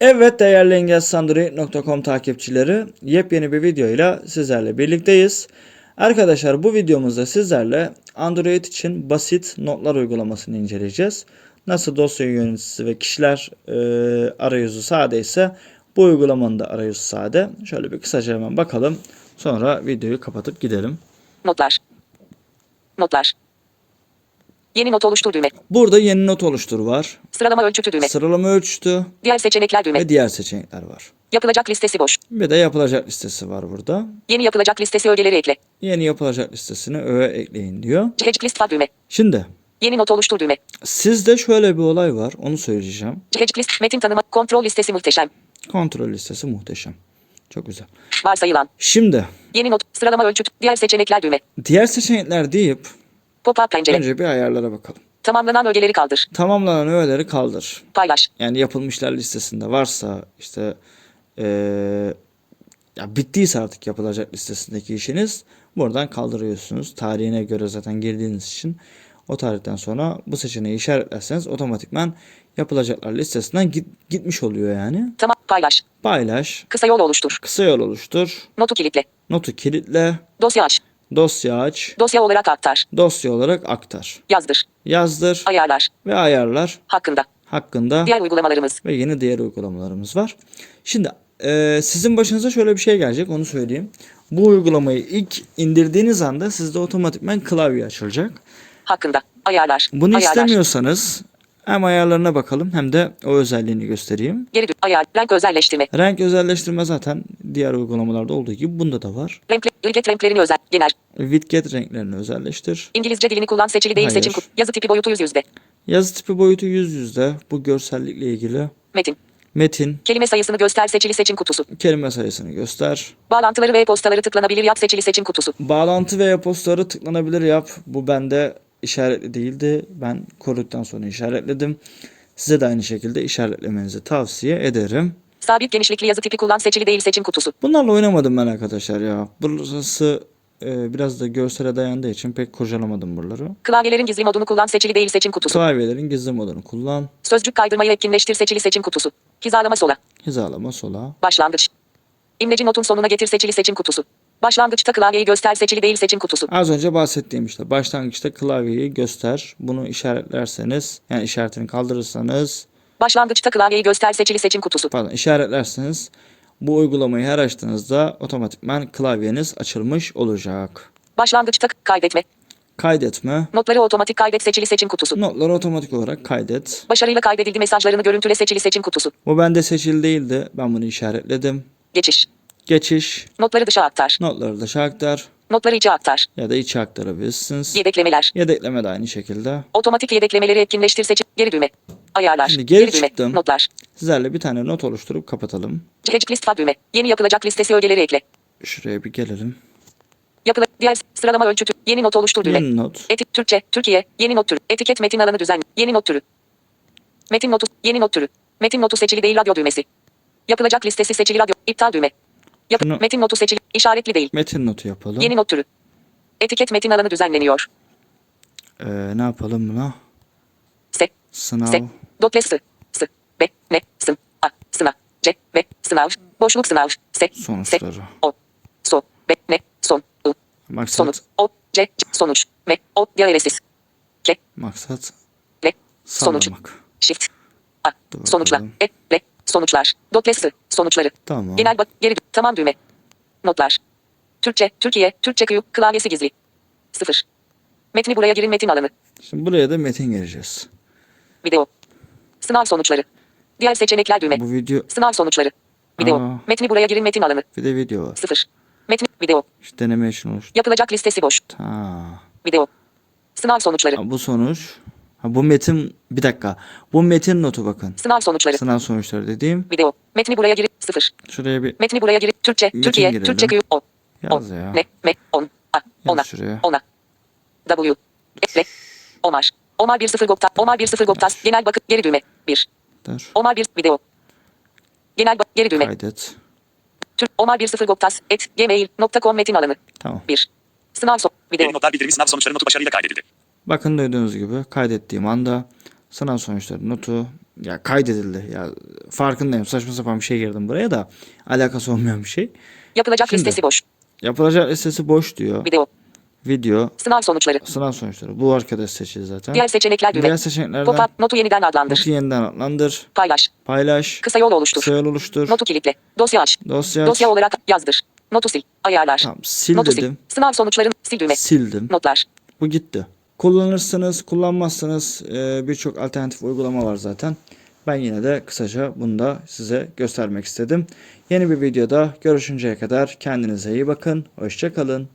Evet değerli engelsandroid.com takipçileri yepyeni bir videoyla sizlerle birlikteyiz. Arkadaşlar bu videomuzda sizlerle Android için basit notlar uygulamasını inceleyeceğiz. Nasıl dosya yöneticisi ve kişiler e, arayüzü sade ise bu uygulamanın da arayüzü sade. Şöyle bir kısaca hemen bakalım. Sonra videoyu kapatıp gidelim. Notlar. Notlar. Yeni not oluştur düğme. Burada yeni not oluştur var. Sıralama ölçütü düğme. Sıralama ölçütü Diğer seçenekler düğme. ve diğer seçenekler var. Yapılacak listesi boş. Bir de yapılacak listesi var burada. Yeni yapılacak listesi ögeleri ekle. Yeni yapılacak listesini öğe ekleyin diyor. Checklist list var düğme. Şimdi Yeni not oluştur düğme. sizde şöyle bir olay var. Onu söyleyeceğim. Checklist metin tanıma kontrol listesi muhteşem. Kontrol listesi muhteşem. Çok güzel. Varsayılan. Şimdi Yeni not sıralama ölçüt diğer seçenekler düğme. diğer seçenekler deyip Pop-up pencere. önce bir ayarlara bakalım. Tamamlanan ögeleri kaldır. Tamamlanan öğeleri kaldır. Paylaş. Yani yapılmışlar listesinde varsa işte eee, ya bittiyse artık yapılacak listesindeki işiniz buradan kaldırıyorsunuz. Tarihine göre zaten girdiğiniz için o tarihten sonra bu seçeneği işaretlerseniz otomatikman yapılacaklar listesinden git, gitmiş oluyor yani. Tamam paylaş. Paylaş, Kısa yol oluştur. kısa yol oluştur, Notu kilitle. notu kilitle, Dosya aç. Dosya aç, Dosya olarak aktar. dosya olarak aktar. Yazdır. Yazdır Ayarlar. ve ayarlar Hakkında. hakkında Diğer uygulamalarımız. ve yeni diğer uygulamalarımız var. Şimdi e, sizin başınıza şöyle bir şey gelecek onu söyleyeyim. Bu uygulamayı ilk indirdiğiniz anda sizde otomatikman klavye açılacak. Hakkında. Ayarlar. Bunu Ayarlar. istemiyorsanız hem ayarlarına bakalım hem de o özelliğini göstereyim. Geri dön. Ayar. Renk özelleştirme. Renk özelleştirme zaten diğer uygulamalarda olduğu gibi bunda da var. Renkle, ilget renklerini özel. Genel. Widget renklerini özelleştir. İngilizce dilini kullan seçili değil Hayır. seçim. Yazı tipi boyutu yüz yüzde. Yazı tipi boyutu yüz yüzde. Bu görsellikle ilgili. Metin. Metin, Kelime sayısını göster seçili seçim kutusu. kelime sayısını göster. Bağlantıları ve e-postaları tıklanabilir yap seçili seçim kutusu. Bağlantı ve e-postaları tıklanabilir yap. Bu bende işaretli değildi. Ben koruduktan sonra işaretledim. Size de aynı şekilde işaretlemenizi tavsiye ederim. Sabit genişlikli yazı tipi kullan seçili değil seçim kutusu. Bunlarla oynamadım ben arkadaşlar ya. Burası e, biraz da görsele dayandığı için pek kurcalamadım buraları. Klavyelerin gizli modunu kullan seçili değil seçim kutusu. Klavyelerin gizli modunu kullan. Sözcük kaydırmayı etkinleştir seçili seçim kutusu. Hizalama sola. Hizalama sola. Başlangıç. İmleci notun sonuna getir seçili seçim kutusu. Başlangıçta klavyeyi göster seçili değil seçim kutusu. Az önce bahsettiğim işte başlangıçta klavyeyi göster. Bunu işaretlerseniz yani işaretini kaldırırsanız Başlangıçta klavyeyi göster seçili seçim kutusu. pardon işaretlerseniz bu uygulamayı her açtığınızda otomatikman klavyeniz açılmış olacak. Başlangıçta kaydetme. Kaydetme. Notları otomatik kaydet seçili seçim kutusu. Notları otomatik olarak kaydet. Başarıyla kaydedildi mesajlarını görüntüle seçili seçim kutusu. Bu bende seçili değildi. Ben bunu işaretledim. Geçiş. Geçiş. Notları dışa aktar. Notları dışa aktar Notları içe aktar. ya da içe aktarabilirsiniz. Yedeklemeler. Yedekleme de aynı şekilde. Otomatik yedeklemeleri etkinleştir seçim. Geri düğme. Ayarlar. Şimdi geri düğme. çıktım. Notlar. Sizlerle bir tane not oluşturup kapatalım. Checklist list düğme. Yeni yapılacak listesi ögeleri ekle. Şuraya bir gelelim. Yapıla diğer sıralama ölçütü. Yeni not oluştur düğme. Yeni not. Etik Türkçe, Türkiye, yeni not türü. Etiket metin alanı düzenli. Yeni not türü. Metin notu, yeni not türü. Metin notu seçili değil radyo düğmesi. Yapılacak listesi seçili radyo. İptal düğme. Yap, Şunu- metin notu seçili. işaretli değil. Metin notu yapalım. Yeni not türü. Etiket metin alanı düzenleniyor. Ee, ne yapalım buna? Se, Sınav. se, dotle sı, sı, be, ne, sın, a, sınav, c, ve, sınav, boşluk sınav, se, Sonuçları. o, so, be, ne, son, ı, Maksat. sonuç, o, c, sonuç, me, o, diğeresiz, ke, Maksat. le, sonuç. Shift. A. Dur Sonuçlar. E. Le. Sonuçlar. Doklesi. Sonuçları. Tamam. Genel bak. Geri. Tamam düğme. Notlar. Türkçe. Türkiye. Türkçe kıyı. Klavyesi gizli. Sıfır. Metni buraya girin metin alanı. Şimdi buraya da metin gireceğiz. Video. Sınav sonuçları. Diğer seçenekler düğme. Bu video Sınav sonuçları. Video. Aa. Metni buraya girin metin alanı. bir de video var. Sıfır. Metni. Video. İşte deneme için oluştu. Yapılacak listesi boş. Ha. Video. Sınav sonuçları. Ha, bu sonuç. Ha, bu metin bir dakika. Bu metin notu bakın. Sınav sonuçları. Sınav sonuçları dediğim. Video. Metni buraya girin. Sıfır. Şuraya bir Metni buraya girin. Türkçe. Metin Türkiye. girelim. Türkçe kıyı. O. yaz ya. Ne, me, on, a, ona, ona. W, le, Omar. Omar 10 Goptas, Omar 10 Goptas, genel bakıp geri düğme, 1. Dur. Omar 1, video. Genel bak, geri düğme, Kaydet. Türk, Omar 10 Goptas, et, gmail.com metin alanı, Tamam. 1. Sınav son, video. Yeni notlar bildirimi sınav sonuçları notu başarıyla kaydedildi. Bakın duyduğunuz gibi kaydettiğim anda sınav sonuçları notu ya kaydedildi. Ya farkındayım. Saçma sapan bir şey girdim buraya da alakası olmayan bir şey. Yapılacak Şimdi. listesi boş. Yapılacak listesi boş diyor. Video. Video, Sınav sonuçları. sınav sonuçları. Bu arkadaş seçili zaten. Diğer seçenekler düğme. Diğer seçeneklerden Pop-up notu yeniden adlandır. notu yeniden adlandır, Paylaş. paylaş, Kısa yol oluştur. kısa yol oluştur, Notu kilitle. Dosya aç. dosya aç. Dosya olarak yazdır. Notu sil. Ayarlar. Tamam, sil Notu dedim. sil. Sınav sonuçlarını sil düğme. Sildim. Notlar. Bu gitti. Kullanırsınız, kullanmazsanız e, birçok alternatif uygulama var zaten. Ben yine de kısaca bunu da size göstermek istedim. Yeni bir videoda görüşünceye kadar kendinize iyi bakın. Hoşçakalın.